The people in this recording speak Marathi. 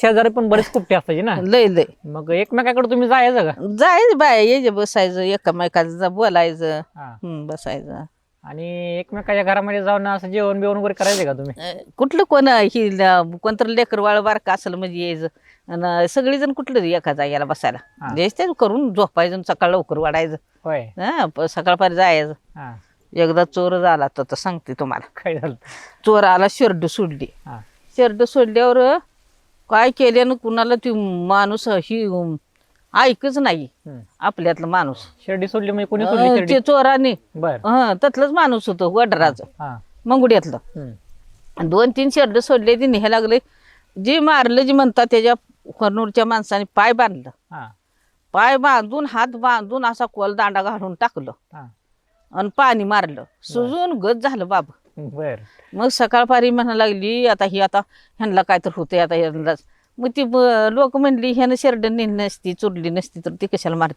शेजारी पण बरेच कुपटे असतात ना. लय लय. मग एकमेकाकडे तुम्ही जायचं का? जायचं बाय यायचं बसायचं एकमेकाचं बोलायचं. हा. हं, बसायचं. आणि एकमेकाच्या घरामध्ये जाऊन असं जेवण बिवण वगैरे करायचं का तुम्ही? अं, कुठलं कोण ही ल- कोणतं लेकर वाळ बारका असेल म्हणजे यायचं. आणि सगळीजण कुठलं एका जाग्याला बसायला. हा. जेच ते करून झोपायचं आणि सकाळ लवकर वाढायचं. होय. हा प- सकाळपारी जायचं. हा. एकदा चोर झाला तर तर सांगते तुम्हाला. काय झालं? चोर आला शर्ट सोडली. हा. शर्ट सोडल्यावर काय केल्यानं कुणाला ती माणूस ही अं, ऐकच नाही. हम्म. आपल्यातला माणूस. शिर्डी सोडली म्हणजे कोणी सोडली अं, शिर्डी ते चोराने. बर. हं त्यातलंच माणूस होतं वडराचं हा. मंगुड्यातलं. हम्म. दोन तीन शर्ट सोडले ती न्यायला लागले. जे मारलं जे म्हणतात त्याच्या खरनूरच्या माणसाने पाय बांधलं. हा. पाय बांधून हात बांधून असा कोल दांडा घालून टाकलं. हा. आणि पाणी मारलं. सुजून गज झालं बाब. बर. मग सकाळपारी म्हणा लागली आता ही आता ह्यांना काय तर होते आता ह्यांनाच. मग ती लोक म्हणली ह्यानं शेरडं नेली नसती चुरली नसती तर ती कशाला मारते?